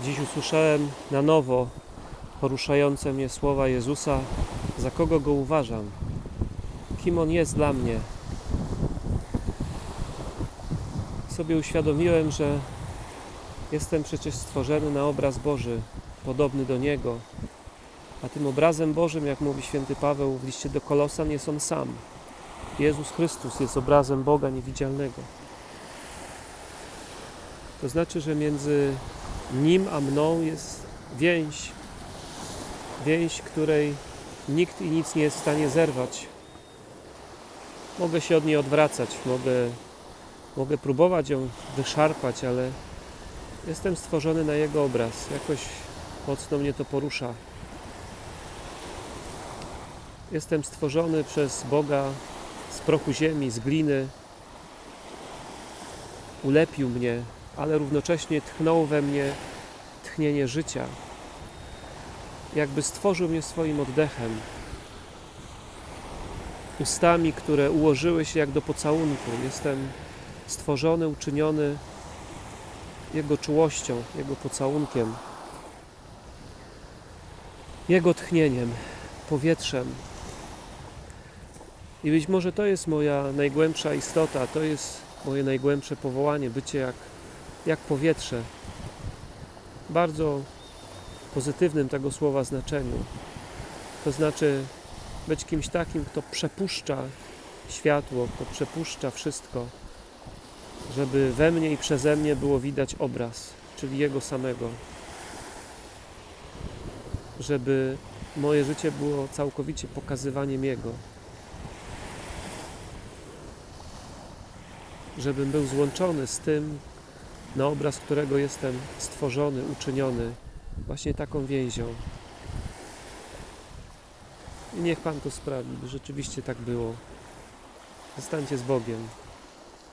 Dziś usłyszałem na nowo poruszające mnie słowa Jezusa, za kogo go uważam, kim on jest dla mnie. Sobie uświadomiłem, że jestem przecież stworzony na obraz Boży, podobny do Niego. A tym obrazem Bożym, jak mówi święty Paweł w liście do Kolosan, jest On sam. Jezus Chrystus jest obrazem Boga niewidzialnego. To znaczy, że między Nim a mną jest więź, więź, której nikt i nic nie jest w stanie zerwać. Mogę się od niej odwracać, mogę, mogę próbować ją wyszarpać, ale jestem stworzony na Jego obraz. Jakoś mocno mnie to porusza. Jestem stworzony przez Boga z prochu ziemi, z gliny. Ulepił mnie, ale równocześnie tchnął we mnie tchnienie życia. Jakby stworzył mnie swoim oddechem. Ustami, które ułożyły się jak do pocałunku. Jestem stworzony, uczyniony Jego czułością, Jego pocałunkiem, Jego tchnieniem, powietrzem. I być może to jest moja najgłębsza istota, to jest moje najgłębsze powołanie, bycie jak, jak powietrze. Bardzo pozytywnym tego słowa znaczeniu. To znaczy być kimś takim, kto przepuszcza światło, kto przepuszcza wszystko, żeby we mnie i przeze mnie było widać obraz, czyli Jego samego. Żeby moje życie było całkowicie pokazywaniem Jego. Żebym był złączony z tym, na obraz którego jestem stworzony, uczyniony, właśnie taką więzią. I niech Pan to sprawi, by rzeczywiście tak było. Zostańcie z Bogiem.